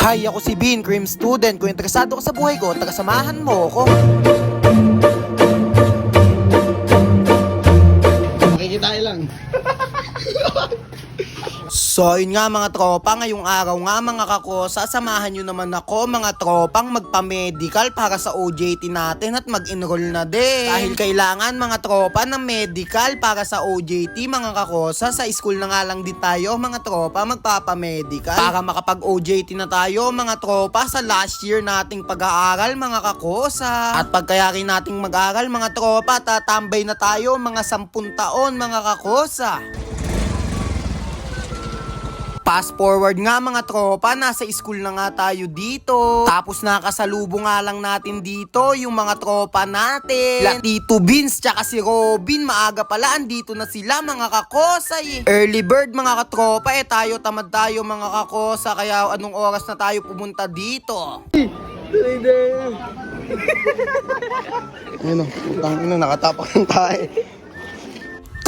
Hi, ako si Bean, cream student. Kung interesado ka sa buhay ko, taga-samahan mo ako. Makikitain lang. So, yun nga mga tropa, ngayong araw nga mga kako, sasamahan nyo naman ako mga tropang magpa-medical para sa OJT natin at mag-enroll na din. Dahil kailangan mga tropa ng medical para sa OJT mga kakosa, sa school na nga lang din tayo mga tropa magpapa-medical. Para makapag-OJT na tayo mga tropa sa last year nating pag-aaral mga kakosa. At pagkaya rin nating mag-aral mga tropa, tatambay na tayo mga sampun taon mga kakosa. Fast forward nga mga tropa, nasa school na nga tayo dito. Tapos nakasalubong nga lang natin dito yung mga tropa natin. La Tito Beans tsaka si Robin, maaga pala andito na sila mga kakosay. Early bird mga katropa, eh tayo tamad tayo mga kakosa. Kaya anong oras na tayo pumunta dito? Ayun o, putang ina, nakatapak ng tae.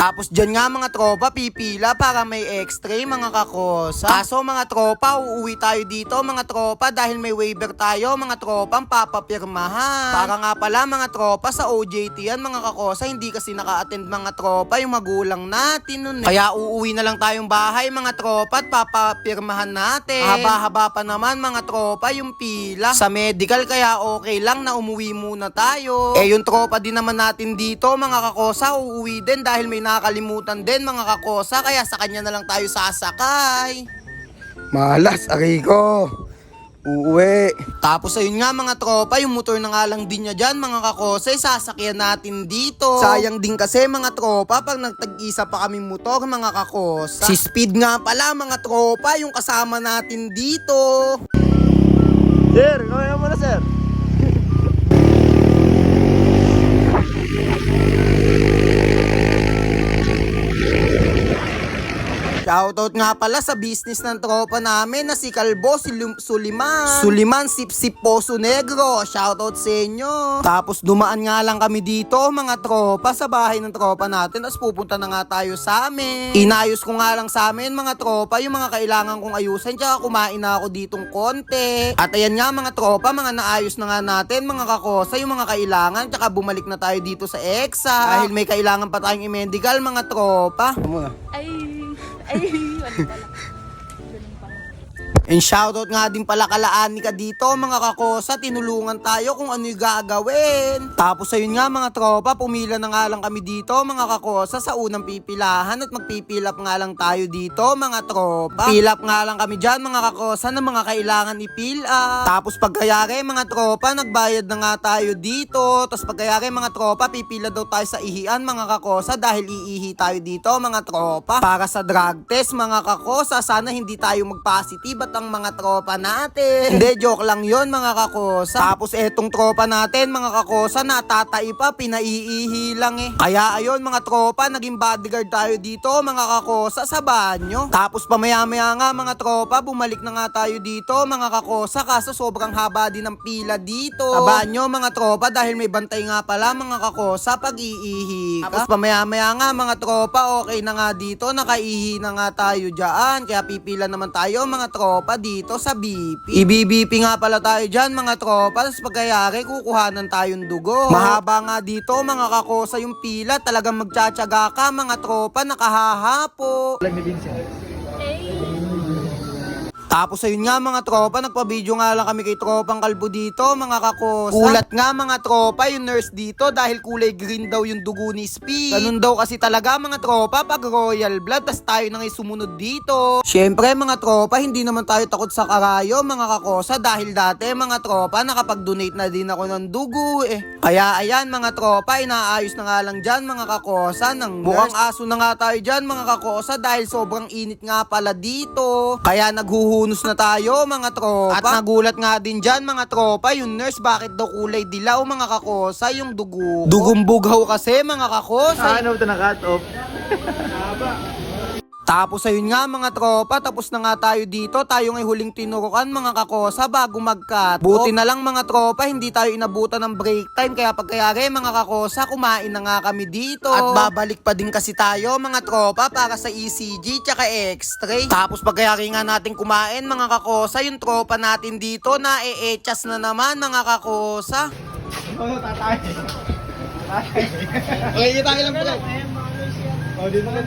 Tapos dyan nga mga tropa, pipila para may x-ray mga kakosa. Kaso mga tropa, uuwi tayo dito mga tropa dahil may waiver tayo mga tropa ang papapirmahan. Para nga pala mga tropa sa OJT yan mga kakosa, hindi kasi naka-attend mga tropa yung magulang natin nun. eh. Kaya uuwi na lang tayong bahay mga tropa at papapirmahan natin. Haba-haba pa naman mga tropa yung pila. Sa medical kaya okay lang na umuwi muna tayo. Eh yung tropa din naman natin dito mga kakosa, uuwi din dahil may nakakalimutan din mga kakosa kaya sa kanya na lang tayo sasakay. Malas, Ariko. Uuwi. Tapos ayun nga mga tropa, yung motor na nga lang din niya dyan mga kakosay, sasakyan natin dito. Sayang din kasi mga tropa, pag nagtag-isa pa kami motor mga kakosa. Si Speed nga pala mga tropa, yung kasama natin dito. Sir, kawin mo na, sir. Shoutout nga pala sa business ng tropa namin na si Kalbo Sul- Suliman. Suliman Sip-Sip Poso Negro. Shoutout sa inyo. Tapos dumaan nga lang kami dito mga tropa sa bahay ng tropa natin. Tapos pupunta na nga tayo sa amin. Inayos ko nga lang sa amin mga tropa yung mga kailangan kong ayusin. Tsaka kumain na ako ditong konti. At ayan nga mga tropa, mga naayos na nga natin mga kakosa yung mga kailangan. Tsaka bumalik na tayo dito sa EXA. Dahil may kailangan pa tayong i-medical mga tropa. Muna? Ay, ay, wala pala. Ganun pala. And shoutout nga din pala kalaan ka dito mga kakosa, tinulungan tayo kung ano yung gagawin. Tapos ayun nga mga tropa, pumila na nga lang kami dito mga kakosa sa unang pipilahan at magpipilap nga lang tayo dito mga tropa. Pilap nga lang kami dyan mga kakosa ng mga kailangan i-fill up. Tapos pagkayari mga tropa, nagbayad na nga tayo dito. Tapos pagkayari mga tropa, pipila daw tayo sa ihian mga kakosa dahil iihi tayo dito mga tropa. Para sa drug test mga kakosa, sana hindi tayo mag-positive at ang mga tropa natin. Hindi, joke lang yon mga kakosa. Tapos etong tropa natin mga kakosa, natatay pa, pinaiihi lang eh. Kaya ayun mga tropa, naging bodyguard tayo dito mga kakosa sa banyo. Tapos pamaya-maya nga mga tropa, bumalik na nga tayo dito mga kakosa kaso sobrang haba din ng pila dito. Sa banyo mga tropa dahil may bantay nga pala mga kakosa pag iihi ka. Tapos pamaya-maya nga mga tropa, okay na nga dito, nakaihi na nga tayo dyan. Kaya pipila naman tayo mga tropa dito sa BP. I-BP nga pala tayo dyan mga tropa. Tapos pagkayari, kukuhanan tayong dugo. Mahaba nga dito mga kakosa yung pila. Talagang magtsatsaga ka mga tropa, nakahahapo. Tapos ayun nga mga tropa, nagpa-video nga lang kami kay tropang kalbo dito, mga kakosa. Ulat nga mga tropa, yung nurse dito dahil kulay green daw yung dugo ni Speed. Ganun daw kasi talaga mga tropa pag royal blood, tas tayo nang sumunod dito. Syempre mga tropa, hindi naman tayo takot sa karayo mga kakosa dahil dati mga tropa, nakapag-donate na din ako ng dugo eh. Kaya ayan mga tropa, inaayos na nga lang dyan mga kakosa ng Mukhang aso na nga tayo dyan mga kakosa dahil sobrang init nga pala dito. Kaya naghuhunos na tayo mga tropa. At nagulat nga din dyan mga tropa, yung nurse bakit daw kulay dilaw mga kakosa yung dugo. Dugong bughaw kasi mga kakosa. Ano ito na cut off? Tapos ayun nga mga tropa, tapos na nga tayo dito. Tayo ngay huling tinurukan mga kakosa bago mag-cut. Buti na lang mga tropa, hindi tayo inabutan ng break time. Kaya pagkayari mga kakosa, kumain na nga kami dito. At babalik pa din kasi tayo mga tropa para sa ECG tsaka X-ray. Tapos pagkayari nga natin kumain mga kakosa, yung tropa natin dito na e-echas na naman mga kakosa. Makikita lang pala. Oh, dito lang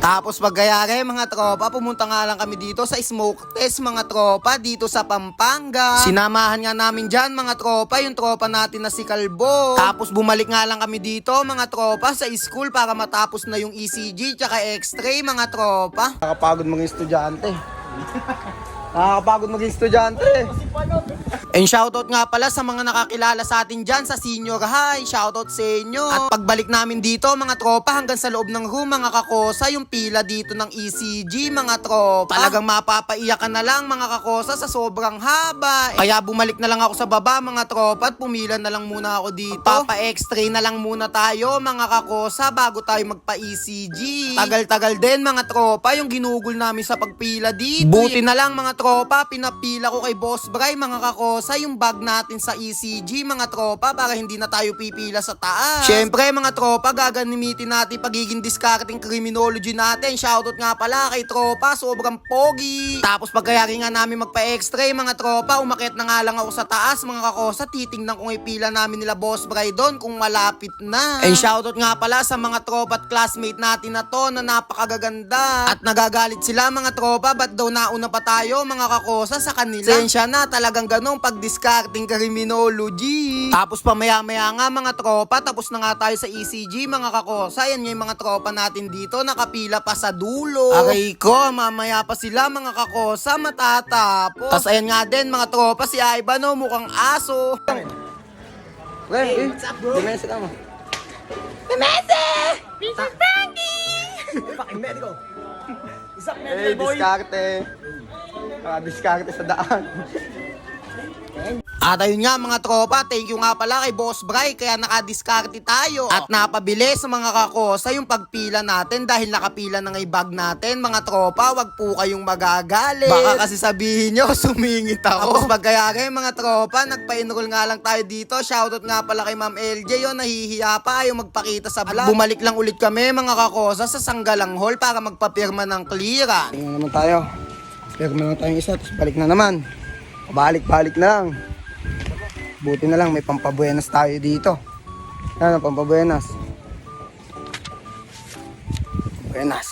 Tapos pagkayari mga tropa, pumunta nga lang kami dito sa smoke test mga tropa dito sa Pampanga. Sinamahan nga namin dyan mga tropa, yung tropa natin na si Kalbo. Tapos bumalik nga lang kami dito mga tropa sa school para matapos na yung ECG tsaka x-ray mga tropa. Nakakapagod maging estudyante. Nakakapagod maging estudyante. And shoutout nga pala sa mga nakakilala sa atin dyan sa senior high. Shoutout sa inyo. At pagbalik namin dito mga tropa hanggang sa loob ng room mga kakosa yung pila dito ng ECG mga tropa. Talagang mapapaiyak ka na lang mga kakosa sa sobrang haba. Kaya bumalik na lang ako sa baba mga tropa at pumila na lang muna ako dito. Papa x-ray na lang muna tayo mga kakosa bago tayo magpa-ECG. Tagal-tagal din mga tropa yung ginugol namin sa pagpila dito. Buti na lang mga tropa, pinapila ko kay Boss Bray mga kakosa yung bag natin sa ECG mga tropa para hindi na tayo pipila sa taas. Syempre mga tropa, gaganimitin natin pagiging discarding criminology natin. Shoutout nga pala kay tropa, sobrang pogi. Tapos pagkayari nga namin magpa-x-ray mga tropa, umakit na nga lang ako sa taas mga kakosa, titingnan kung ipila namin nila Boss Bray doon kung malapit na. And shoutout nga pala sa mga tropa at classmate natin na to na napakagaganda. At nagagalit sila mga tropa, ba't daw nauna pa tayo mga kakosa sa kanila? Sensya na, talagang ganun pag discarding criminology. Tapos pamaya-maya nga mga tropa, tapos na nga tayo sa ECG mga kakosa. Yan nga yung mga tropa natin dito, nakapila pa sa dulo. Aray ko, mamaya pa sila mga kakosa, matatapos. Tapos ayan nga din mga tropa, si Ivan no, mukhang aso. Pre, eh. Dumesa ka mo. Eh, diskarte. Ah, diskarte sa daan. At ayun nga mga tropa, thank you nga pala kay Boss Bray kaya nakadiskarte tayo. At napabili sa mga kakosa yung pagpila natin dahil nakapila na nga yung bag natin. Mga tropa, wag po kayong magagalit. Baka kasi sabihin nyo, sumingit ako. Tapos pagkayari mga tropa, nagpa-enroll nga lang tayo dito. Shoutout nga pala kay Ma'am LJ yun, nahihiya pa ayaw magpakita sa vlog. At bumalik lang ulit kami mga kakosa sa Sanggalang Hall para magpapirma ng clearance. Tingnan naman tayo. Pero meron tayong isa, tapos balik na naman. Balik-balik na lang. Buti na lang, may pampabuenas tayo dito. Ano, pampabuenas. Buenas.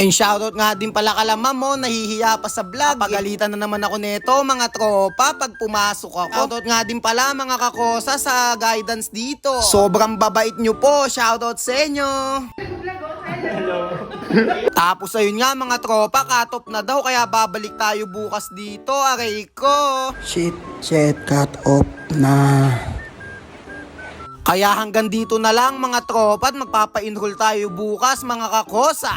And shoutout nga din pala kala mo, nahihiya pa sa vlog. Pagalitan na naman ako neto, mga tropa, pag pumasok ako. Shoutout nga din pala mga kakosa sa guidance dito. Sobrang babait nyo po, shoutout sa inyo. Tapos ayun nga mga tropa, katop na daw kaya babalik tayo bukas dito, aray ko. Shit, shit, cut off na. Kaya hanggang dito na lang mga tropa at magpapa-enroll tayo bukas mga kakosa.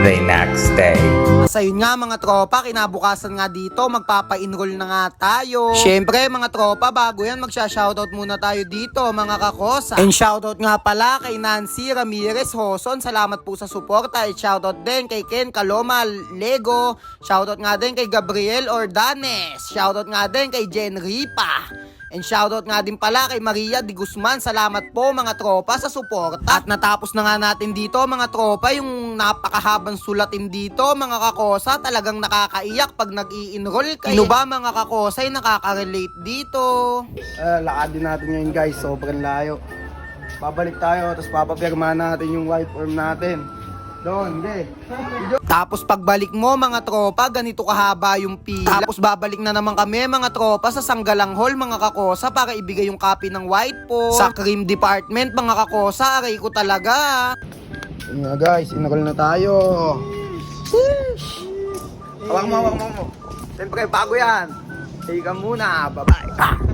The next day. Sa yun nga mga tropa, kinabukasan nga dito, magpapa-enroll na nga tayo. Siyempre mga tropa, bago yan, magsha-shoutout muna tayo dito mga kakosa. And shoutout nga pala kay Nancy Ramirez Hoson, salamat po sa suporta. At shoutout din kay Ken Kaloma Lego. Shoutout nga din kay Gabriel Ordanes. Shoutout nga din kay Jen Ripa. And shoutout nga din pala kay Maria Di Guzman. Salamat po mga tropa sa suporta. At natapos na nga natin dito mga tropa yung napakahabang sulatin dito mga kakosa. Talagang nakakaiyak pag nag enroll kayo. Sino ba mga kakosa ay nakaka-relate dito? Uh, lakad din natin ngayon guys, sobrang layo. Babalik tayo, tapos papapirma natin yung white form natin. Doon, hindi. Tapos pagbalik mo mga tropa, ganito kahaba yung pila. Tapos babalik na naman kami mga tropa sa Sanggalang Hall mga kakosa para ibigay yung copy ng white po. Sa cream department mga kakosa, aray ko talaga. Yun nga guys, inroll na tayo. Hawak mo, hawak mo mo. Siyempre, bago yan. Ka muna. Bye-bye. Ah.